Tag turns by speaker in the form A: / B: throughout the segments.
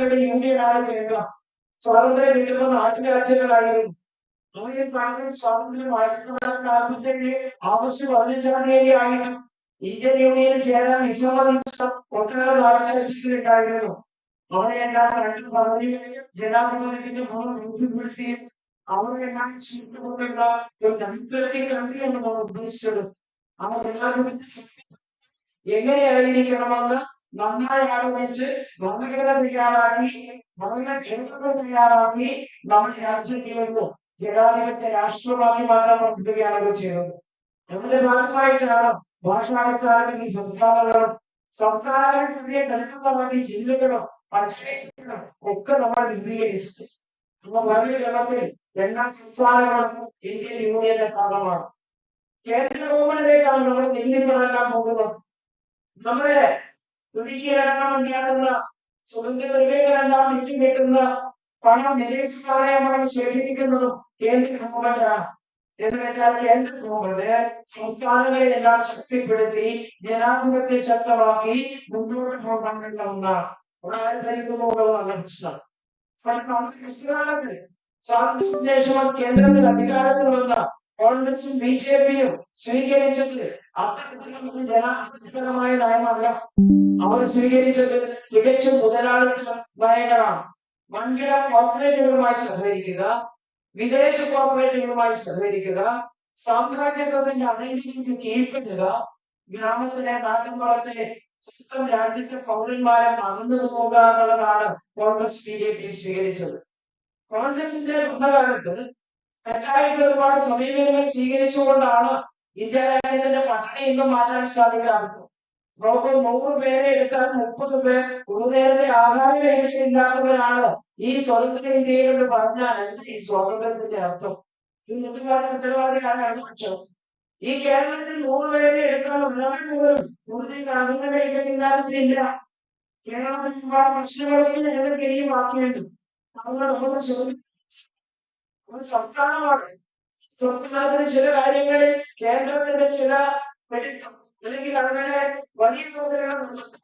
A: സംസ്ഥാനങ്ങളുടെ യൂണിയനാണ് കേരളം. സ്വാതന്ത്ര്യം കിട്ടുന്ന നാട്ടുരാജ്യങ്ങളായിരുന്നു ആയിരം കണക്കിന് സ്വാതന്ത്ര്യം ആയിരത്തി തൊള്ളായിരത്തി നാൽപ്പത്തേഴ് ആഗസ്റ്റ് പതിനഞ്ചാം തീയതി ആയിട്ടും ഇന്ത്യൻ യൂണിയനിൽ ചേരാൻ വിസമ്മതിച്ച ഒട്ടേറെ നാട്ടുരാജ്യങ്ങളുണ്ടായിരുന്നു അവരെല്ലാം കണ്ടു പറഞ്ഞു ജനാധിപത്യത്തിന്റെ ഗുണം ബോധ്യപ്പെടുത്തിയും അവരെല്ലാം ചെയ്തുകൊണ്ടുള്ള ഒരു ഡെമോക്രാറ്റിക് കൺട്രിയാണ് നമ്മൾ ഉദ്ദേശിച്ചത്. ആ ജനാധിപത്യ എങ്ങനെയായിരിക്കണമെന്ന് നന്നായി ആലോചിച്ച് ഭരണഘടന തയ്യാറാക്കി ഭരണഘടന തയ്യാറാക്കി നമ്മുടെ രാജ്യത്തിലേക്ക് ജനാധിപത്യ രാഷ്ട്രമാക്കി മാറ്റാൻ പ്രവർത്തിക്കുകയാണല്ലോ ചെയ്തത് അതിന്റെ ഭാഗമായിട്ടാണ് ഭാഷാടിസ്ഥാനത്തിൽ ഈ സംസ്ഥാനങ്ങളും സംസ്ഥാനങ്ങളിൽ ചെറിയ ഈ ജില്ലകളും പഞ്ചായത്തുകളും ഒക്കെ നമ്മൾ വിപുലീകരിച്ചു അപ്പൊ ഗണത്തിൽ എല്ലാ സംസ്ഥാനങ്ങളും ഇന്ത്യൻ യൂണിയന്റെ ഭാഗമാണ്. കേന്ദ്ര ഗവൺമെന്റിലേക്കാണ് നമ്മൾ നീതികളെല്ലാം പോകുന്നത്. നമ്മുടെ തുടിക്കലടക്കം ഉണ്ടാകുന്ന സ്വതന്ത്ര നിർവേകളെല്ലാം വിറ്റും കിട്ടുന്ന പണം നിരീക്ഷണമായി ശേഖരിക്കുന്നതും കേന്ദ്ര ഗവൺമെന്റാണ് എന്ന് വെച്ചാൽ കേന്ദ്ര ഗവൺമെന്റ് സംസ്ഥാനങ്ങളെ എല്ലാം ശക്തിപ്പെടുത്തി ജനാധിപത്യ ശക്തമാക്കി മുന്നോട്ട് പോകാനുള്ള ഒന്നാണ്. അവിടെ ആര് ഭരിക്കുന്നു എന്നുള്ളതാണ് പ്രശ്നം പക്ഷെ നമ്മുടെ കൃഷികാലത്ത് സ്വാതന്ത്ര്യ ശേഷം കേന്ദ്രത്തിൽ അധികാരത്തിൽ വന്ന കോൺഗ്രസും ബി ജെ പിയും സ്വീകരിച്ചത് അത്തരത്തിലുള്ള ജനാധിപത്യപരമായ നയമല്ല. അവർ സ്വീകരിച്ചത് തികച്ചും മുതലാളിത്ത നയങ്ങളാണ്. വൻകിട കോർപ്പറേറ്റുകളുമായി സഹകരിക്കുക വിദേശ കോർപ്പറേറ്റുകളുമായി സഹകരിക്കുക സാമ്രാജ്യത്വത്തിന്റെ അനൈതിക്ക് കീഴ്പ്പെടുക ഗ്രാമത്തിലെ നാട്ടിൻപുറത്തെ സ്വന്തം രാജ്യത്തെ പൗരന്മാരെ മറന്നു പോകാനുള്ളതാണ് കോൺഗ്രസ് ബി ജെ പി സ്വീകരിച്ചത്. കോൺഗ്രസിന്റെ ഭരണകാലത്ത് തെറ്റായിട്ടുള്ള ഒരുപാട് സമീപനങ്ങൾ സ്വീകരിച്ചുകൊണ്ടാണ് ഇന്ത്യ രാജ്യത്തിന്റെ പട്ടിണി ഇന്നും മാറ്റാൻ സാധിക്കാത്തത്. നമുക്ക് നൂറ് പേരെ എടുത്താൽ മുപ്പത് പേർ ഒരു നേരത്തെ ആഹാരം കഴിച്ചിട്ടില്ലാത്തവരാണ് ഈ സ്വതന്ത്ര ഇന്ത്യയിൽ എന്ന് പറഞ്ഞാൽ എന്താ ഈ സ്വാതന്ത്ര്യത്തിന്റെ അർത്ഥം. ഈ ഉത്തരവാദി ഉത്തരവാദി ആരാണ് പക്ഷം ഈ കേരളത്തിൽ നൂറ് പേരെ എടുത്താൽ ഒരാൾ പോലും കൂടുതൽ സാധനങ്ങൾ ആഹാരം കഴിച്ചിട്ടില്ലാത്തവരില്ല കേരളത്തിൽ ഒരുപാട് പ്രശ്നങ്ങളൊക്കെ ഞങ്ങൾക്ക് ഇനിയും ബാക്കിയുണ്ട്. അതുകൊണ്ട് നമ്മൾ ചോദിക്കും ഒരു സംസ്ഥാനമാണ്. സംസ്ഥാനത്തിന് ചില കാര്യങ്ങളിൽ കേന്ദ്രത്തിന്റെ ചില അല്ലെങ്കിൽ അവരുടെ വലിയ തോതിലുള്ള നമുക്ക്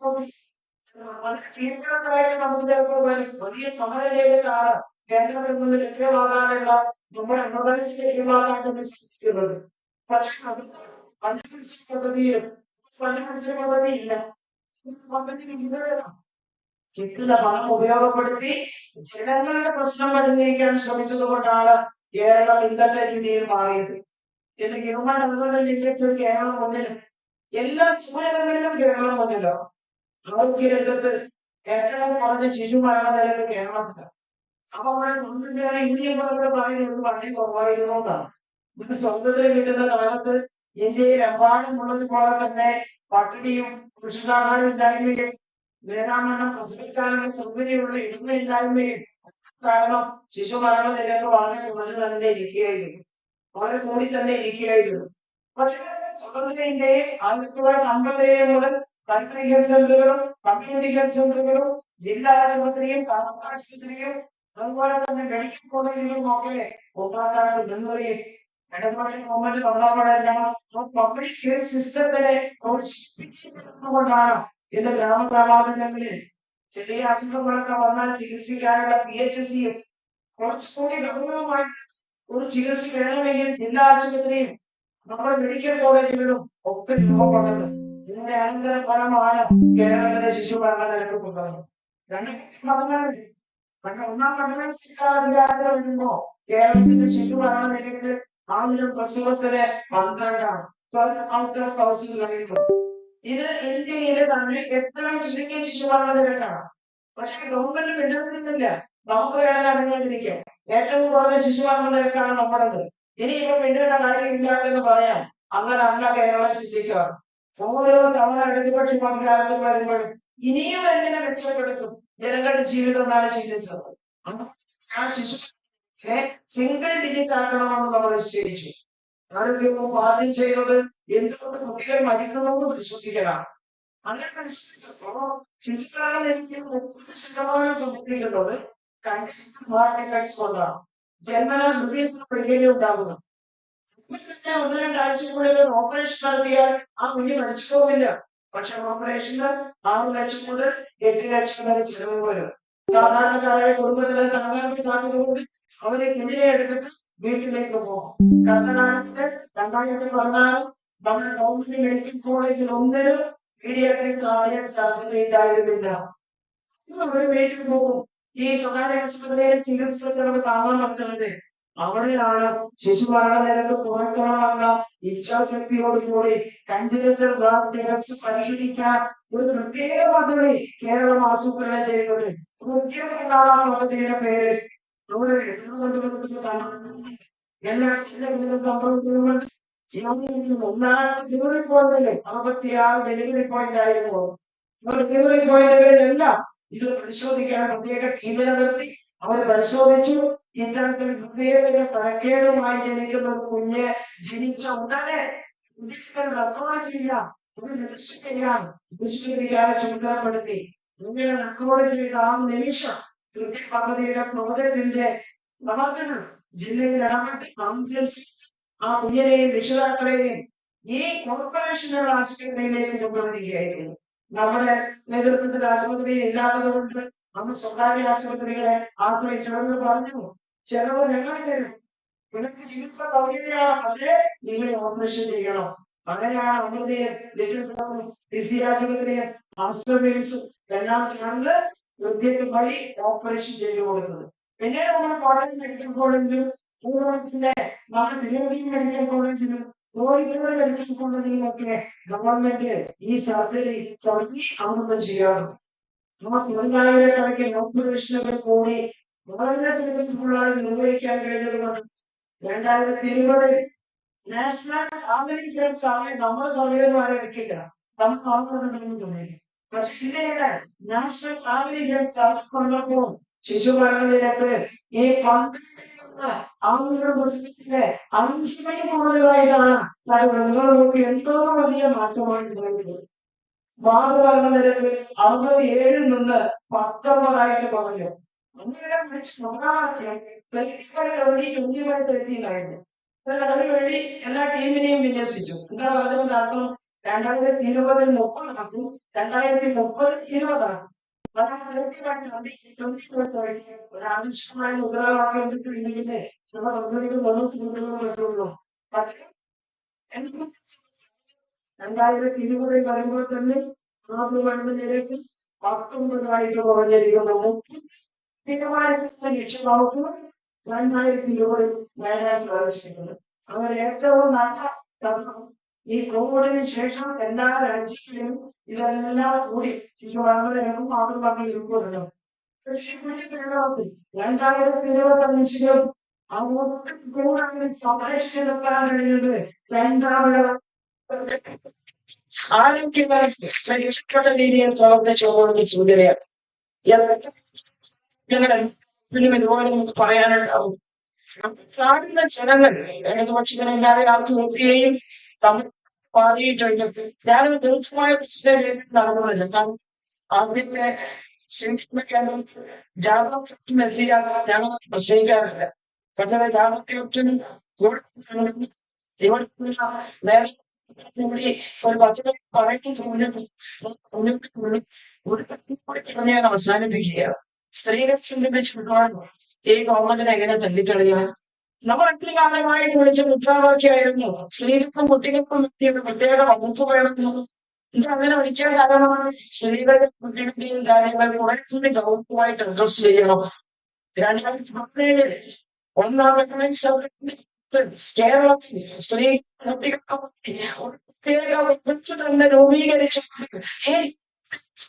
A: ചിലപ്പോൾ വലിയ സമരരേഖകളാണ് കേന്ദ്രത്തിൽ നിന്ന് ലഭ്യമാകാനുള്ള നമ്മുടെ എമർജൻസി ലഭ്യമാക്കാൻ വേണ്ടി ശ്രമിക്കുന്നത് പക്ഷെ അത് പഞ്ചവത്സര പദ്ധതിയിലും പഞ്ചവത്സര പദ്ധതി ഇല്ല പദ്ധതി വിഹിതമാണ് കിട്ടുന്ന പണം ഉപയോഗപ്പെടുത്തി ജനങ്ങളുടെ പ്രശ്നം പരിഹരിക്കാൻ ശ്രമിച്ചത് കൊണ്ടാണ് കേരളം ഇന്നത്തെ രീതിയിൽ മാറിയത്. ഇത് ഹ്യൂമൻ ഡെവലപ്മെന്റ് ഇൻഡെക്സിൽ കേരളം മുന്നിൽ എല്ലാ സൂചനകളിലും കേരളം മുന്നിലോ ആരോഗ്യരംഗത്ത് ഏറ്റവും കുറഞ്ഞ ശിശു മരണ നിരക്ക് കേരളത്തിലാണ് അപ്പൊ അവിടെ മുൻപ് ഞാൻ യൂണിയൻ പറഞ്ഞ പറയുന്നത് വളരെ കുറവായിരുന്നു എന്നാണ്. ഇത് സ്വന്തത്തിൽ കിട്ടുന്ന കാലത്ത് ഇന്ത്യയിൽ എമ്പാടുമുള്ളത് പോലെ തന്നെ പട്ടിണിയും കൃഷിക്കാഹാരം ഇല്ലായ്മയും നേരാമണ്ണം പ്രസവിക്കാനുള്ള സൗകര്യമുള്ള ഇടുന്നില്ലായ്മയും കാരണം ശിശു മരണ നിരക്ക് വളരെ കുറഞ്ഞു തന്നെ ഇരിക്കുകയായിരുന്നു. വളരെ കൂടി തന്നെ ഇരിക്കുകയായിരുന്നു. പക്ഷെ സ്വതന്ത്ര ഇന്ത്യയെ ആയിരത്തി തൊള്ളായിരത്തി അമ്പത്തി ഏഴ് മുതൽ കൺട്രി ഹെൽത്ത് സെന്ററുകളും കമ്മ്യൂണിറ്റി ഹെൽത്ത് സെന്ററുകളും ജില്ലാ ആശുപത്രിയും താലൂക്ക് ആശുപത്രിയും അതുപോലെ തന്നെ മെഡിക്കൽ കോളേജുകളും ഒക്കെ ഉണ്ടാക്കാനുള്ള ഡെലിവറിയും ഇടപാട് ഗവൺമെന്റ് വന്നപ്പോഴെല്ലാം പബ്ലിക് ഹെൽത്ത് സിസ്റ്റത്തിനെ പ്രോത്സാഹിപ്പിക്കുന്നതുകൊണ്ടാണ് ഇന്ന് ഗ്രാമഗ്രാമാന്തരങ്ങളിൽ ചെറിയ അസുഖങ്ങളൊക്കെ വന്നാൽ ചികിത്സിക്കാനുള്ള പി എച്ച് സിയും കുറച്ചുകൂടി ഗൗരവമായിട്ട് ഒരു ചികിത്സ വേണമെങ്കിൽ ജില്ലാ ആശുപത്രിയും നമ്മുടെ മെഡിക്കൽ കോളേജുകളും ഒക്കെ രൂപപ്പെട്ടത് ഇതിന്റെ അനന്തര ഫലമാണ് കേരളത്തിലെ ശിശു മരണ നിരക്ക് കൊണ്ടത് രണ്ട് പതിനാല് ഒന്നാം പഠന അധികാരത്തിൽ വരുമ്പോ കേരളത്തിന്റെ ശിശു പഠന നിരക്ക് ആയിരം പ്രസവത്തിന് പന്ത്രണ്ടാണ്. ട്വൽവ് ഔട്ട് ഓഫ് തൗസൻഡ് ആയിരുന്നു ഇത് ഇന്ത്യയിലെ തന്നെ എത്ര ചുരുങ്ങിയ ശിശു മരണ നിരക്കാണ് പക്ഷെ ഗവൺമെന്റ് മിണ്ടുന്നില്ല നമുക്ക് വേണമെങ്കിൽ അറിഞ്ഞുകൊണ്ടിരിക്കാം. ഏറ്റവും കുറഞ്ഞ ശിശു മരണ നിരക്കാണ് നമ്മുടേത്. ഇനി ഇപ്പൊ മിണ്ടേണ്ട കാര്യമില്ല എന്ന് പറയാം അങ്ങനെ അല്ല കേരളം ചിന്തിക്കാറ് ഓരോ തവണ ഇടതുപക്ഷ അധികാരത്തിൽ വരുമ്പോഴും ഇനിയും എങ്ങനെ മെച്ചപ്പെടുത്തും? ജനങ്ങളുടെ ജീവിതം എന്നാണ് ചിന്തിച്ചത്. ആ ശിശു സിംഗിൾ ഡിജിറ്റ് ആക്കണമെന്ന് നമ്മൾ നിശ്ചയിച്ചു. ആരോഗ്യവും പാദ്യം ചെയ്യുന്നത് എന്തുകൊണ്ട് കുട്ടികൾ മരിക്കുന്നു എന്ന് പരിശോധിക്കലാണ് അങ്ങനെ പരിശോധിച്ചപ്പോ ശിശുക്കളാണ് മുപ്പത് ശതമാനം സംഭവിക്കുന്നത് ഹാർട്ട് അറ്റാക്സ് കൊണ്ടാണ്. ജന്മന ഹൃദയത്തിന് വൈകല്യം ഉണ്ടാകുന്നു. തന്നെ ഒന്ന് രണ്ടാഴ്ചക്കുള്ളിൽ ഓപ്പറേഷൻ നടത്തിയാൽ ആ കുഞ്ഞ് മരിച്ചു പോകില്ല പക്ഷെ ഓപ്പറേഷന് ആറ് ലക്ഷം മുതൽ എട്ട് ലക്ഷം വരെ ചെലവ് വരും. സാധാരണക്കാരായ കുടുംബത്തിലെ താങ്ങാൻ പറ്റാത്തതുകൊണ്ട് അവരെ കുഞ്ഞിനെ എടുത്തിട്ട് വീട്ടിലേക്ക് പോകാം. കർണാടകത്തിലെ രണ്ടായിരത്തി പതിനാറ് നമ്മുടെ ഗവൺമെന്റ് മെഡിക്കൽ കോളേജിൽ ഒന്നിനും പീഡിയാട്രിക് കാണാൻ സാധ്യതയുണ്ടായിരുന്നില്ല അവർ വീട്ടിൽ പോകും. ഈ സ്വകാര്യ ആശുപത്രിയിലെ നമുക്ക് താങ്ങാൻ പറ്റുന്നത് അവിടെയാണ്. ശിശുമരണ നിരക്ക് കുറയ്ക്കണമെന്ന ഇച്ഛാശക്തിയോടുകൂടി ബ്ലാക്ക് പരിഹരിക്കാൻ ഒരു പ്രത്യേക പദ്ധതി കേരളം ആസൂത്രണം ചെയ്യുന്നത്. കൃത്യം എന്നാണ് ആ പദ്ധതിയുടെ പേര്. നമ്മുടെ തിരുവനന്തപുരത്ത് കണ്ടു എല്ലാ ജില്ലകളിലും കണ്ടുകൊണ്ടിരുന്നത് ഡെലിവറി പോയിന്റിൽ അറുപത്തിയാറ് ഡെലിവറി പോയിന്റ് ആയിരുന്നു. ഡെലിവറി ഇത് പരിശോധിക്കാൻ പ്രത്യേക ടീമിനെ നിർത്തി അവർ പരിശോധിച്ചു. ഇത്തരത്തിൽ ഹൃദയത്തിന് തരക്കേടുമായി ജനിക്കുന്ന കുഞ്ഞ് ജനിച്ച ഉടനെ റെക്കോർഡ് ചെയ്യാം. ഇത് രജിസ്റ്റർ ചെയ്യാം. രജിസ്റ്റർ ചുമതലപ്പെടുത്തി. ഇങ്ങനെ റെക്കോർഡ് ചെയ്ത ആ നിമിഷം കൃത്യ പദ്ധതിയുടെ പ്രോജക്ടിന്റെ പ്രവർത്തനം ജില്ലയിൽ ഇടപെട്ട് ആംബുലൻസ് ആ കുഞ്ഞിനെയും രക്ഷിതാക്കളെയും ഈ കോർപ്പറേഷനുകൾ ആശുപത്രിയിലേക്ക് കൊണ്ടുവരികയായിരുന്നു. നമ്മുടെ നേതൃത്വത്തിൽ ആശുപത്രി ഇല്ലാത്തത് കൊണ്ട് നമ്മൾ സ്വകാര്യ ആശുപത്രികളെ ആശ്രയിച്ചവരോട് പറഞ്ഞു ചെലവ് ഞങ്ങൾ തരും നിങ്ങൾക്ക് ചികിത്സ സൗകര്യമാണ് പക്ഷേ നിങ്ങൾ ഓപ്പറേഷൻ ചെയ്യണം. അങ്ങനെയാണ് അമൃതയും ലിറ്റിൽ ഡിസി ആശുപത്രിയും ആസ്ട്രോമിൽസും എല്ലാം ചേർന്ന് വഴി ഓപ്പറേഷൻ ചെയ്തു കൊടുത്തത്. പിന്നീട് നമ്മൾ കോട്ടയം മെഡിക്കൽ കോളേജിലും പൂർവത്തിന്റെ നമ്മുടെ തിരുവനന്തപുരം മെഡിക്കൽ കോളേജിലും കോഴിക്കോട് മെഡിക്കൽ കോളേജിലും ഒക്കെ ഗവൺമെന്റ് ഈ സർജറി തുടങ്ങി അമൃതം ചെയ്യാറുണ്ട്. ആ പതിനായിരക്കണക്കിന് ഓപ്പറേഷനുകൾ കൂടി വളരെ സക്സസ്ഫുള്ളായി നിർവഹിക്കാൻ കഴിഞ്ഞതുകൊണ്ട് രണ്ടായിരത്തി ഇരുപതിൽ നാഷണൽ ആംബുലൻസ് സർവേ നമ്മുടെ എടുക്കില്ല നമുക്ക് ആളുകളുണ്ടെന്ന് പക്ഷെ ഇന്ത്യയിലെ നാഷണൽ ഫാമിലി ഹെൽത്ത് സർവേ വന്നപ്പോൾ ശിശുമരണ ഈ പന്ത്രണ്ട് ആളുകളുടെ പ്രസവത്തിലെ അഞ്ചിമേ കൂടുതലായിട്ടാണ് നടക്കുന്നത് എന്തോ വലിയ മാറ്റമാണ് ഉണ്ടായിട്ടുള്ളത് മാതൃമരണ നിരക്ക് അറുപത്തിയേഴിൽ നിന്ന് പത്തൊമ്പതായിട്ട് പറഞ്ഞു അങ്ങനെ വിളിച്ച് നോക്കാനൊക്കെ ട്വന്റി ഫൈവ് തേർട്ടിയിലായിരുന്നു അതിനുവേണ്ടി എല്ലാ ടീമിനെയും വിന്യസിച്ചു. എന്താ പറഞ്ഞതിന്റെ അർത്ഥം രണ്ടായിരത്തി ഇരുപതിൽ മുപ്പതാക്കും രണ്ടായിരത്തി മുപ്പത് ഇരുപതാക്കും ഒരാവശ്യമായ ചില പദ്ധതികൾ മുന്നോട്ട് കൊണ്ടുപോകാൻ പക്ഷേ രണ്ടായിരത്തി ഇരുപതിൽ വരുമ്പോൾ തന്നെ ആദ്യമാണ് നിരക്ക് പത്തൊമ്പതായിട്ട് കുറഞ്ഞിരിക്കുന്നു. തീരുമാനിച്ച ലക്ഷ്യം രണ്ടായിരത്തി ഇരുപതിൽ നേടാൻ സാധിച്ചിട്ടുണ്ട് അവർ ഏറ്റവും നല്ല ഈ കോവിഡിന് ശേഷം എല്ലാ രാജ്യത്തിലും ഇതെല്ലാം കൂടി ശിശു മാതൃഭംഗി മാത്രം പറഞ്ഞു കേരളത്തിൽ രണ്ടായിരത്തി ഇരുപത്തി അഞ്ചിലും അവർക്ക് കൂടുതൽ സംരക്ഷിച്ചെടുക്കാൻ കഴിഞ്ഞത് രണ്ടാമത് ആരോഗ്യപരമായി മെച്ചപ്പെട്ട രീതിയിൽ പ്രവർത്തിച്ചുകൊണ്ട് സൂചനയാണ്. ഞങ്ങളുടെ ഇതുപോലെ നമുക്ക് പറയാനുണ്ടാവും. കാണുന്ന ജനങ്ങൾ ഇടതുപക്ഷങ്ങളില്ലാതെ ആർക്ക് നോക്കുകയും തമ്മിൽ മാറിയിട്ടുണ്ട് ഞാനൊരു ദീർഘമായ പ്രശ്നം നടന്നതല്ല കാരണം ആദ്യത്തെ ജാതകത്തിനെതിരെ ഞങ്ങൾ പ്രസംഗിക്കാറില്ല. പക്ഷേ ജാതകത്തിനും ഇവിടെ നേരത്തെ കൂടി ഒരു പത്ത് പറയുന്നത് ഞാൻ അവസാനിപ്പിക്കുകയാണ്. സ്ത്രീകളെ സംബന്ധിച്ചിടത്തോളം ഈ ഗവൺമെന്റിനെ എങ്ങനെ തള്ളിക്കളയാൻ നമ്മൾ എത്ര കാലമായിട്ട് വിളിച്ച മുദ്രാവാക്യമായിരുന്നു. സ്ത്രീകൾക്കും കുട്ടികൾക്കും ഒരു പ്രത്യേക വകുപ്പ് വേണമെന്നും ഇത് അങ്ങനെ വിളിക്കാൻ കാരണമാണ് സ്ത്രീകളുടെ കുട്ടികളുടെയും കാര്യങ്ങൾ കുറെ കൂടി ഗൗരവമായിട്ട് അഡ്രസ് ചെയ്യണം. രണ്ടായിരത്തി പതിനേഴിൽ ഒന്നാം കേരളത്തിൽ സ്ത്രീ കുട്ടികൾക്ക് ഒരു പ്രത്യേക വകുപ്പ് തന്നെ രൂപീകരിച്ചു.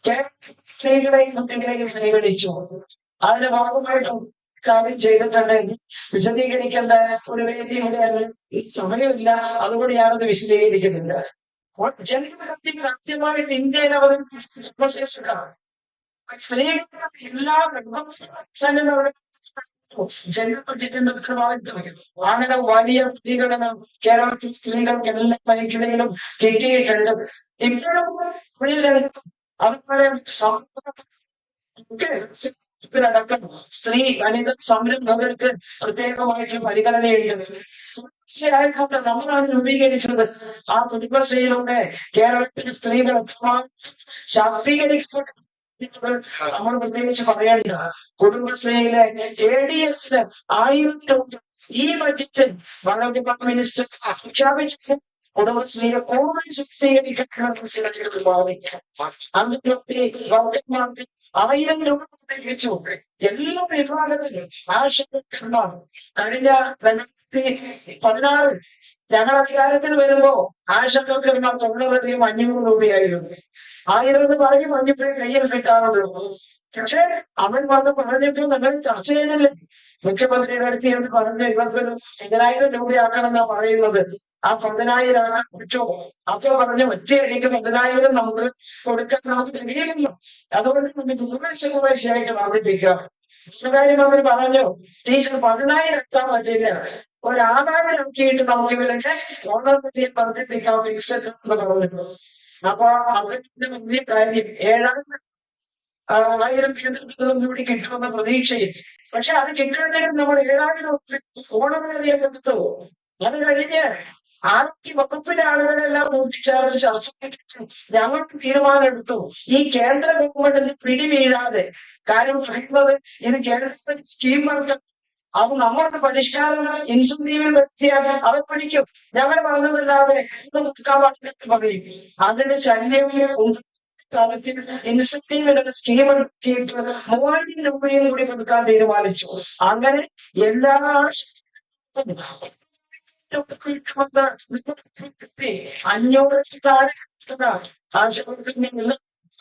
A: കേരള സ്ത്രീകളെയും കുട്ടികളെയും പരിഗണിച്ചു. അതിന്റെ ഭാഗമായിട്ടും കാര്യം ചെയ്തിട്ടുണ്ടെങ്കിൽ വിശദീകരിക്കേണ്ട ഒരു വേദി ഇവിടെയാണ് സമയമില്ല. അതുകൊണ്ട് ഞാനത് വിശദീകരിക്കുന്നില്ല ജനങ്ങൾക്ക് കൃത്യമായിട്ട് ഇന്ത്യയിൽ അവതരിപ്പിച്ചിട്ടുണ്ട് സ്ത്രീകൾക്ക് എല്ലാ ജനപ്രതികളുടെ ഉത്തരവാദിത്വം അങ്ങനെ വലിയ സ്ത്രീകളെ കേരളത്തിൽ സ്ത്രീകൾക്ക് എല്ലാ മേഖലയിലും കിട്ടിയിട്ടുണ്ട്. ഇപ്പോഴും അവരുടെ ടക്കം സ്ത്രീ വനിത സംരംഭകർക്ക് പ്രത്യേകമായിട്ട് പരിഗണനയുണ്ട്. തീർച്ചയായിട്ടും നമ്മളാണ് രൂപീകരിച്ചത്. ആ കുടുംബശ്രീയിലൂടെ കേരളത്തിലെ സ്ത്രീകൾ ശാക്തീകരിക്കപ്പെട്ടു നമ്മൾ പ്രത്യേകിച്ച് പറയേണ്ട കുടുംബശ്രീയിലെ എ ഡി എസിന് ആയിരത്തി ഈ ബജറ്റിൽ വളരെ മിനിസ്റ്റർ പ്രഖ്യാപിച്ചു കുടുംബശ്രീയെ കൂടുതൽ ശക്തീകരിക്കാനുള്ള മനസ്സിലാക്കിയത് ബാധിക്കാം അന്നത്തെ വർദ്ധന്മാർക്ക് ആയിരം രൂപ പ്രത്യേകിച്ചു എല്ലാ വിഭാഗത്തിലും ആശങ്കന്മാർ കഴിഞ്ഞ രണ്ടായിരത്തി പതിനാറിൽ ഞങ്ങൾ അധികാരത്തിൽ വരുമ്പോ ആശങ്കന്മാർ തൊണ്ണൂറധികം അഞ്ഞൂറ് രൂപയായിരുന്നു. ആയിരം എന്ന് പറയും അഞ്ഞൂറ് കയ്യിൽ കിട്ടാറുള്ളൂ. പക്ഷെ അവൻ വന്ന് പറഞ്ഞപ്പോ ഞങ്ങൾ ചർച്ച ചെയ്തില്ലേ? മുഖ്യമന്ത്രിയുടെ അടുത്ത് എന്ന് പറഞ്ഞ് ഇവർക്കൊരു പതിനായിരം രൂപയാക്കണം എന്നാ പറയുന്നത്. ആ പതിനായിരം ആകാൻ പറ്റുമോ അപ്പൊ പറഞ്ഞ ഒറ്റയടിക്ക് പതിനായിരം നമുക്ക് കൊടുക്കാൻ നമുക്ക് തികയില്ലല്ലോ അതുകൊണ്ട് നമുക്ക് കുറേശ്ശെ കുറേശ്ശെയായിട്ട് വർദ്ധിപ്പിക്കാം ധനകാര്യമന്ത്രി പറഞ്ഞു ടീച്ചർ പതിനായിരം എടുക്കാൻ പറ്റില്ല ഒരു ആക്കിയിട്ട് നമുക്ക് ഇവരൊക്കെ ഓണർപതിയെ വർദ്ധിപ്പിക്കാം ഫിക്സഡ് എന്ന് പറഞ്ഞു. അപ്പൊ അതിന്റെ വലിയ കാര്യം ഏഴായിരം ആയിരം കേന്ദ്രത്തിലും കൂടി കിട്ടുമെന്ന പ്രതീക്ഷയിൽ. പക്ഷെ അത് കിട്ടുന്നതിനും നമ്മൾ ഏഴായിരം ഓണമേറിയ കൊടുത്തു. അത് കഴിഞ്ഞ് ആരോഗ്യ വകുപ്പിന്റെ ആളുകളെല്ലാം കൂട്ടിച്ചേർന്ന് ചർച്ച ഞങ്ങൾ തീരുമാനമെടുത്തു. ഈ കേന്ദ്ര ഗവൺമെന്റിന് പിടിവീഴാതെ കാര്യം പറയുന്നത് ഇത് കേന്ദ്രത്തിന്റെ സ്കീമുകൾക്ക് അത് നമ്മളുടെ പരിഷ്കാരങ്ങൾ ഇൻസെന്റീവിൽ വ്യക്തിയാണ് അവർ പഠിക്കും ഞങ്ങൾ പറഞ്ഞതല്ലാതെ ഇത് നോക്കാൻ പാടില്ല പറയും. അതിന്റെ ശല്യം ഉണ്ട് തലത്തിൽ ഇൻസെന്റീവിന്റെ ഒരു സ്കീം എടുക്കിയിട്ട് മൂവായിരം രൂപയും കൂടി കൊടുക്കാൻ തീരുമാനിച്ചു. അങ്ങനെ എല്ലാ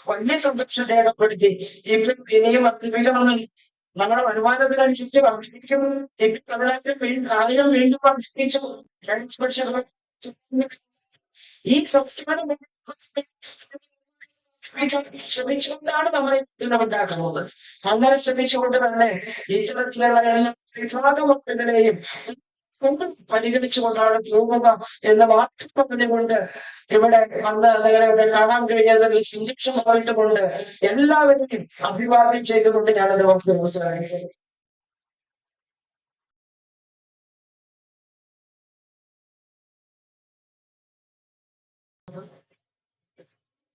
A: വലിയ സന്തോഷം രേഖപ്പെടുത്തി. ഇപ്പൊ ഇനിയും വർദ്ധിപ്പിക്കണമെന്ന് നമ്മുടെ വരുമാനത്തിനനുസരിച്ച് വർദ്ധിപ്പിക്കും ഇപ്പൊ തമിഴ്നാട്ടിൽ വീണ്ടും ആളുകൾ വീണ്ടും വർദ്ധിപ്പിച്ചു. ഈ ശ്രമിച്ചുകൊണ്ടാണ് നമ്മൾ ഉണ്ടാക്കുന്നത്. അങ്ങനെ ശ്രമിച്ചുകൊണ്ട് തന്നെ ഇത്തരത്തിലുള്ള എല്ലാ വിഭാഗമക്കളെയും പരിഗണിച്ചുകൊണ്ടാണ് പോകുക എന്ന് മാത്രം പറഞ്ഞുകൊണ്ട് ഇവിടെ വന്ന് നിങ്ങളെ ഇവിടെ കാണാൻ കഴിഞ്ഞതിൽ സന്തോഷമായിട്ടുകൊണ്ട് എല്ലാവരെയും അഭിവാദ്യം ചെയ്തുകൊണ്ട് ഞാനത് വാക്ക്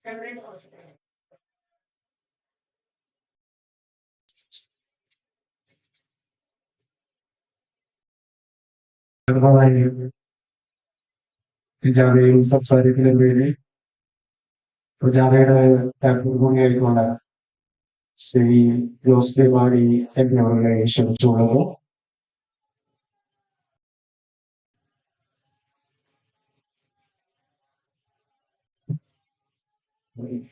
A: Every
B: പ്രധാനമായി ഈ ജാഥയിൽ സംസാരിക്കുന്നതിന് വേണ്ടി ജാഥയുടെ ഭൂമിയായിക്കൊണ്ട് ശ്രീ ജോസ് കെ മാണി എന്നിവരെ ക്ഷണിച്ചുള്ളത് വിവാഹത്തിന്റെ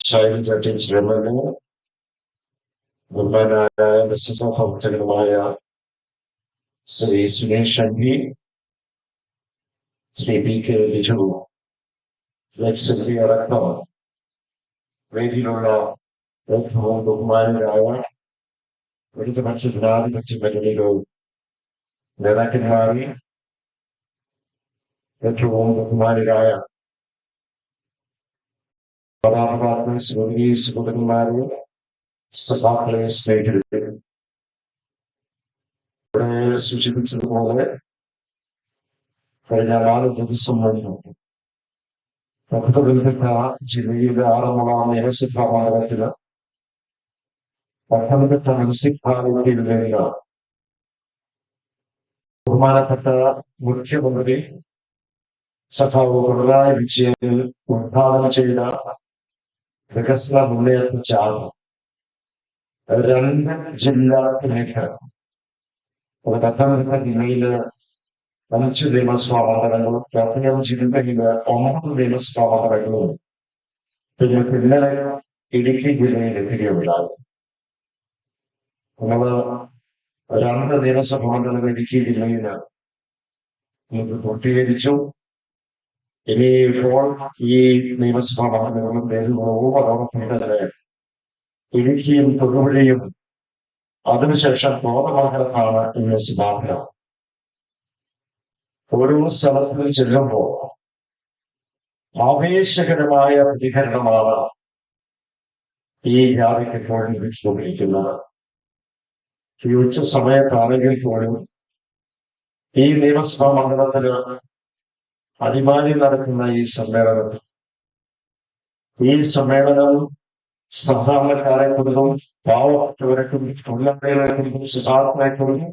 B: മന്ത്രി ശൈലജ ടീച്ചർ എന്നത് ബഹുമാനായ പ്രസിദ്ധഭക്തനുമായ ശ്രീ സുനീഷ് ഷണ്ടി ശ്രീ പി കെ ലിജു ലക്ഷ്മി അടക്കം വേദിയിലുള്ള ഏറ്റവും ബഹുമാനരായ ഇടതുപക്ഷ ജനാധിപത്യ മുന്നണിയിലെ നേതാക്കന്മാരെ ഏറ്റവും ബഹുമാനരായ കഥാപാത്ര ശ്രീ സുഹൃത്തുക്കന്മാരെ സഭാക്കളെ സ്നേഹിതരെ ഇവിടെ സൂചിപ്പിച്ചതുപോലെ കഴിഞ്ഞ നാല് ദിവസം മുമ്പ് പത്തനംതിട്ട ജില്ലയിലെ ആറന്മുള നിയമസഭാ മണ്ഡലത്തിൽ പത്തനംതിട്ട മുനിസിപ്പാലിറ്റിയിൽ നിന്ന് ബഹുമാനപ്പെട്ട മുഖ്യമന്ത്രി സഖാവ് പിണറായി വിജയൻ ഉദ്ഘാടനം ചെയ്ത വികസന മുന്നേറ്റ ജാഥ രണ്ട് ജില്ലകളിലേക്ക് ഒരു പത്തനംതിട്ട ജില്ലയിൽ അഞ്ച് നിയമസഭാ മണ്ഡലങ്ങളും കാർത്തികം ജില്ലയിൽ ഒമ്പത് നിയമസഭാ മണ്ഡലങ്ങളും പിന്നെ പിന്നലെ ഇടുക്കി ജില്ലയിൽ എത്തുകയുണ്ടാകും നമ്മൾ രണ്ട് നിയമസഭാ മണ്ഡലങ്ങൾ ഇടുക്കി ജില്ലയിൽ നമുക്ക് പൂർത്തീകരിച്ചു. ഇനി ഇപ്പോൾ ഈ നിയമസഭാ മണ്ഡലങ്ങളും പേരുകളവും അതോടൊപ്പം ഇടുക്കിയും തൊടുപുഴയും അതിനുശേഷം ബോധമണ്ഡലത്താണ് ഇന്ന് സ്ഥാപനം ഓരോ സ്ഥലത്തിൽ ചെല്ലുമ്പോൾ ആവേശകരമായ പ്രതികരണമാണ് ഈ ജാതിക്ക് പോലും ലഭിച്ചുകൊണ്ടിരിക്കുന്നത് ഈ ഉച്ച സമയത്താണെങ്കിൽ പോലും ഈ നിയമസഭാ മണ്ഡലത്തിൽ അടിമാലി നടക്കുന്ന ഈ സമ്മേളനത്തിൽ. ഈ സമ്മേളനം സാധാരണക്കാരെ കൊണ്ടും പാവപ്പെട്ടവരെക്കും തൊഴിലാളികളെ കൊണ്ടും സുധാരണയെ കൊണ്ടും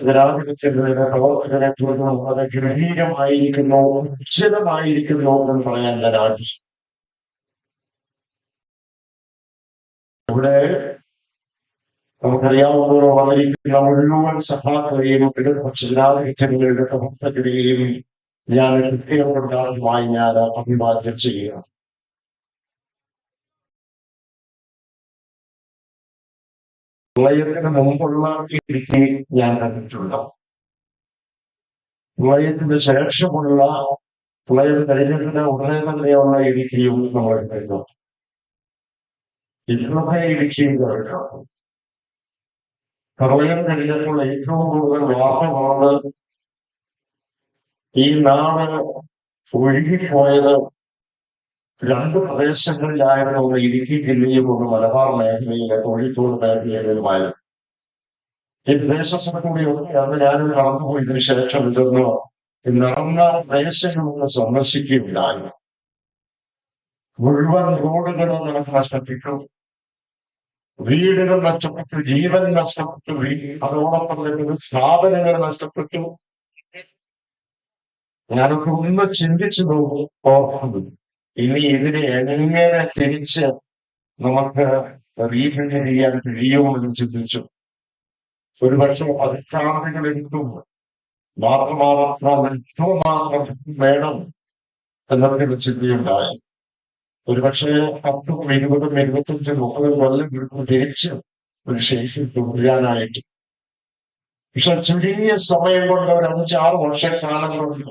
B: ജനാധിപത്യങ്ങളുടെ പ്രവർത്തകരെ കൊണ്ടും വളരെ ഗംഭീരമായിരിക്കുന്നു ഉജ്ജലമായിരിക്കുന്നു എന്ന് പറയാൻ ഞാൻ ആഗ്രഹിക്കുന്നു. ഇവിടെ നമുക്കറിയാവുന്നവർ വന്നിരിക്കുന്ന മുഴുവൻ സഭാക്കളെയും ഇടതുപക്ഷ ജനാധിപത്യങ്ങളുടെ പ്രവർത്തകരെയും ഞാൻ കൃത്യമുണ്ടാകുമായി ഞാൻ അഭിവാദ്യം ചെയ്യുക പ്രളയത്തിന് മുമ്പുള്ള ഇടുക്കി ഞാൻ കണ്ടിട്ടുണ്ട്. പ്രളയത്തിന് ശേഷമുള്ള പ്രളയം കഴിഞ്ഞതിന് ഉടനെ തന്നെയുള്ള ഇടുക്കിയും നമ്മൾ കഴിഞ്ഞു ഇടുക്കിയും കേൾക്കാം പ്രളയം കഴിഞ്ഞപ്പോൾ ഏറ്റവും കൂടുതൽ വാർത്തമാണ് ഈ നാട് ഒഴുകിപ്പോയത് രണ്ട് പ്രദേശങ്ങളിലായിരുന്നു ഒന്ന് ഇടുക്കി ജില്ലയും ഒന്ന് മലബാർ മേഖലയിലെ കോഴിക്കോട് മേഖലയിലുമായിരുന്നു. ഈ പ്രദേശത്തിന് ഒക്കെ അന്ന് ഞാനും കടന്നുപോയതിനു ശേഷം ഇതൊന്ന് നടന്ന പ്രദേശങ്ങളൊന്ന് സന്ദർശിക്കുകയുണ്ടായിരുന്നു മുഴുവൻ റോഡുകളും നമുക്ക് നഷ്ടപ്പെട്ടു വീടുകൾ നഷ്ടപ്പെട്ടു ജീവൻ നഷ്ടപ്പെട്ടു അതോടൊപ്പം തന്നെ സ്ഥാപനങ്ങൾ നഷ്ടപ്പെട്ടു ഞാനൊക്കെ ഒന്ന് ചിന്തിച്ചു നോക്കും ഇനി ഇതിനെ എങ്ങനെ തിരിച്ച് നമുക്ക് റീബിൽഡ് ചെയ്യാൻ കഴിയുമെന്ന് ചിന്തിച്ചു ഒരുപക്ഷെ പതിറ്റാണ്ടുകൾ എടുക്കും മാത്രമാത്രം എത്രമാത്രം വേണം എന്നൊക്കെ ചിന്തയുണ്ടായി ഒരുപക്ഷെ പത്തും ഇരുപതും എഴുപത്തഞ്ചും മുപ്പതും കൊല്ലം എടുക്കും തിരിച്ച് ഒരു ശേഷി തുടരാനായിട്ട്. പക്ഷെ ചുരുങ്ങിയ സമയം കൊണ്ട് ഒരു അഞ്ചാറ് വർഷക്കാലം കൊണ്ട്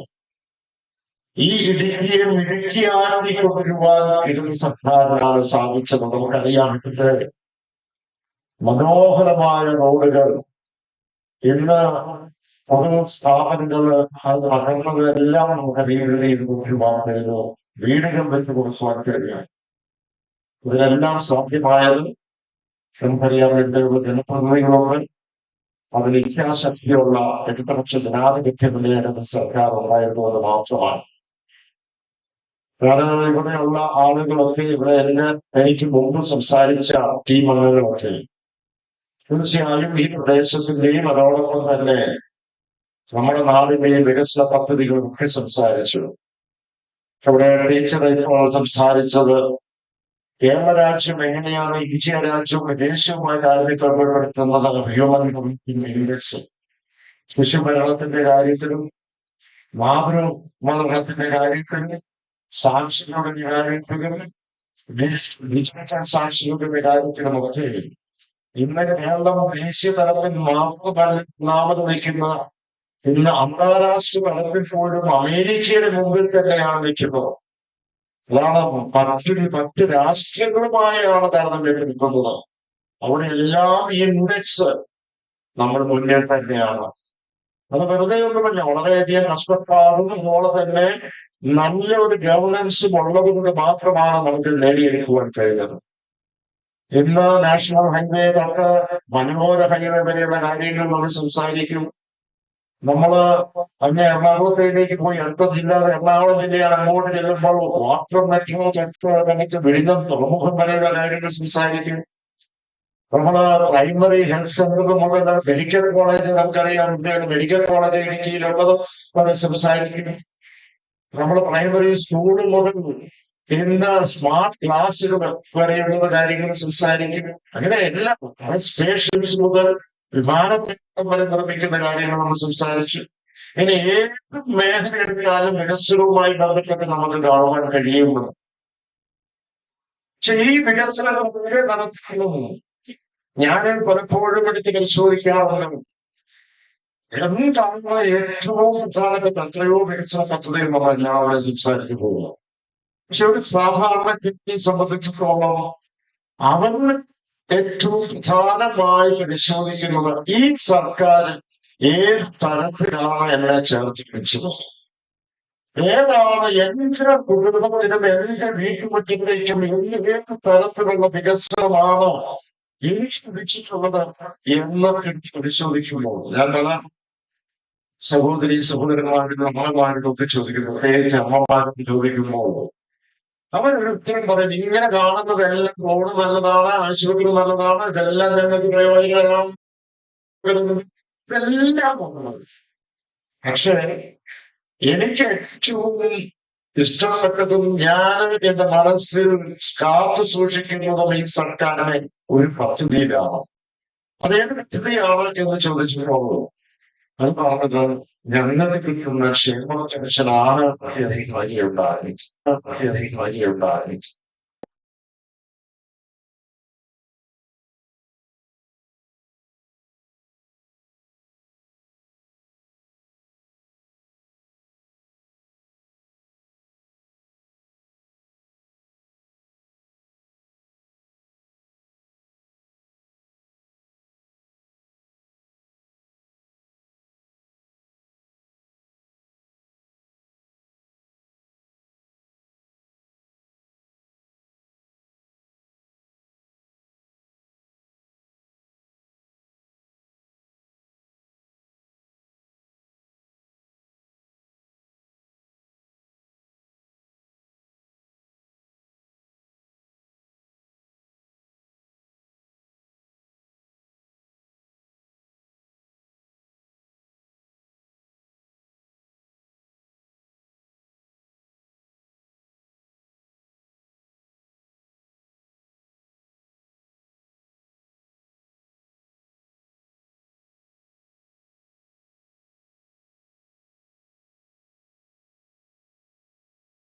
B: ഈ ഇടുക്കിയെ മിടുക്കിയാക്കി കൊണ്ടുവരുവാൻ ഇടത് സർക്കാരിനാണ് സാധിച്ചത്. നമുക്കറിയാം ഇത് മനോഹരമായ റോഡുകൾ. ഇന്ന് പൊതു സ്ഥാപനങ്ങൾ അത് അകന്നതെല്ലാം നമുക്ക് റീബിൽഡ് ചെയ്ത് കൊണ്ടുപോകാൻ കഴിയുന്നു വീടുകൾ വെച്ച് കൊടുക്കുവാൻ കഴിയും ഇതിനെല്ലാം സാധ്യമായത് നമുക്കറിയാം ജനപ്രതിനിധികളോട് അതിൽ ഇച്ഛാശക്തിയുള്ള ഇടതുപക്ഷ ജനാധിപത്യ ഇടത് സർക്കാർ ഉണ്ടായതുകൊണ്ട് മാത്രമാണ്. കാരണം ഇവിടെയുള്ള ആളുകളൊക്കെ ഇവിടെ എന്നെ എനിക്ക് മുമ്പ് സംസാരിച്ച ടീം അംഗങ്ങളൊക്കെ തീർച്ചയായും ഈ പ്രദേശത്തിന്റെയും അതോടൊപ്പം തന്നെ നമ്മുടെ നാടിന്റെയും വികസന പദ്ധതികളൊക്കെ സംസാരിച്ചു. ഇവിടെ ടീച്ചർ ഇപ്പോൾ സംസാരിച്ചത് കേരള രാജ്യം എങ്ങനെയാണ് ഇന്ത്യ രാജ്യവും വിദേശവുമായി താരതമ്യപ്പെടുത്തുന്നത്? ഹ്യൂമൻ ഇൻഡെക്സ് ശിശുഭരണത്തിന്റെ കാര്യത്തിലും മാതൃമരണത്തിന്റെ കാര്യത്തിലും സാക്ഷികളുടെ കാര്യത്തിലും ഡിജി- ഡിജിറ്റൽ സാക്ഷികളുടെ കാര്യത്തിലുമൊക്കെ ഇന്ന് കേരളം ദേശീയ തലത്തിൽ മാത്രം നാമം നിൽക്കുന്ന ഇന്ന് അന്താരാഷ്ട്ര തലത്തിൽ പോലും അമേരിക്കയുടെ മുമ്പിൽ തന്നെയാണ് നിൽക്കുന്നത്. അതാണ് മറ്റു മറ്റ് രാഷ്ട്രങ്ങളുമായാണ് നിൽക്കുന്നത്. അവിടെ എല്ലാം ഈ ഇൻഡെക്സ് നമ്മൾ മുന്നിൽ തന്നെയാണ്. അത് വെറുതെ ഒന്നുമല്ല വളരെയധികം കഷ്ടപ്പാടും അതുപോലെ തന്നെ നല്ല ഒരു ഗവർണൻസും ഉള്ളത് കൊണ്ട് മാത്രമാണ് നമുക്ക് നേടിയെടുക്കുവാൻ കഴിയുന്നത് ഇന്ന് നാഷണൽ ഹൈവേ തൊട്ട് മനോഹര ഹൈവേ വരെയുള്ള കാര്യങ്ങൾ നമ്മൾ സംസാരിക്കും. നമ്മൾ അങ്ങ് എറണാകുളത്തേക്ക് പോയി അടുത്ത ജില്ല എറണാകുളം ജില്ലയാണ് അങ്ങോട്ട് ചെല്ലുമ്പോൾ വാട്ടർ നെറ്റ്വർക്ക് തൊട്ട് വിഴിഞ്ഞം തുറമുഖം വരെയുള്ള കാര്യങ്ങൾ സംസാരിക്കും. നമ്മൾ പ്രൈമറി ഹെൽത്ത് സെന്റർ മുതൽ മെഡിക്കൽ കോളേജ് നമുക്കറിയാം ഇന്ത്യയുടെ മെഡിക്കൽ കോളേജ് ഇടുക്കിയിലുള്ളത് സംസാരിക്കും. നമ്മൾ പ്രൈമറി സ്കൂൾ മുതൽ ഇന്ന് സ്മാർട്ട് ക്ലാസ്സുകൾ വരെയുള്ള കാര്യങ്ങൾ സംസാരിക്കും. അങ്ങനെ എല്ലാം. സ്റ്റേഷൻസ് മുതൽ വിമാനത്താവളം വരെ നിർമ്മിക്കുന്ന കാര്യങ്ങൾ നമ്മൾ സംസാരിച്ചു. ഇനി ഏത് മേഖല എടുത്താലും വികസനവുമായി ബന്ധപ്പെട്ട് നമുക്ക് കാണുവാൻ കഴിയുമ്പോൾ പക്ഷെ ഈ വികസനം വികസനങ്ങളൊക്കെ നടത്തുന്നു. ഞാൻ പലപ്പോഴും എടുത്ത് പരിശോധിക്കാറുണ്ട്. എന്താണ് ഏറ്റവും പ്രധാനപ്പെട്ട എത്രയോ വികസന പദ്ധതികൾ നമ്മൾ എല്ലാവരും സംസാരിച്ചു പോകുന്നു. പക്ഷെ ഒരു സാധാരണ വ്യക്തിയെ സംബന്ധിച്ചിടത്തോളം അവന് ഏറ്റവും പ്രധാനമായി പരിശോധിക്കുന്നത് ഈ സർക്കാർ ഏത് തരത്തിലാണ് എന്നെ ചേർത്ത് വെച്ചത് ഏതാണ് എന്റെ കുടുംബത്തിനും എന്റെ വീട്ടുമുറ്റത്തേക്കും എന്ത് ഏത് തരത്തിലുള്ള വികസനമാണോ എനിക്ക് പിടിച്ചിട്ടുള്ളത് എന്ന് പരിശോധിക്കുമ്പോൾ ഞാൻ പല സഹോദരി സഹോദരന്മാരും അമ്മമാരും ഒക്കെ ചോദിക്കുന്നു പ്രത്യേകിച്ച് അമ്മമാരും ചോദിക്കുമ്പോൾ ഉത്തരം പറയും ഇങ്ങനെ കാണുന്നതെല്ലാം റോഡ് നല്ലതാണ് ആശുപത്രി നല്ലതാണ് ഇതെല്ലാം ഞങ്ങൾക്ക് പ്രയോജനകരമാണ്. ഇതെല്ലാം വന്നത് പക്ഷേ എനിക്ക് ഏറ്റവും ഇഷ്ടപ്പെട്ടതും ഞാൻ എന്റെ മനസ്സിൽ കാത്തു സൂക്ഷിക്കുന്നതും ഈ സർക്കാരിനെ ഒരു പദ്ധതിയിലാണ്. അതേത് പദ്ധതിയാണ് എന്ന് അത് പറഞ്ഞത് ഞങ്ങൾക്ക് കിട്ടുന്ന ക്ഷേമ പെൻഷനാണ് അത്യധികം വഴിയുണ്ടായി അത്യധികം വഴിയുണ്ടായി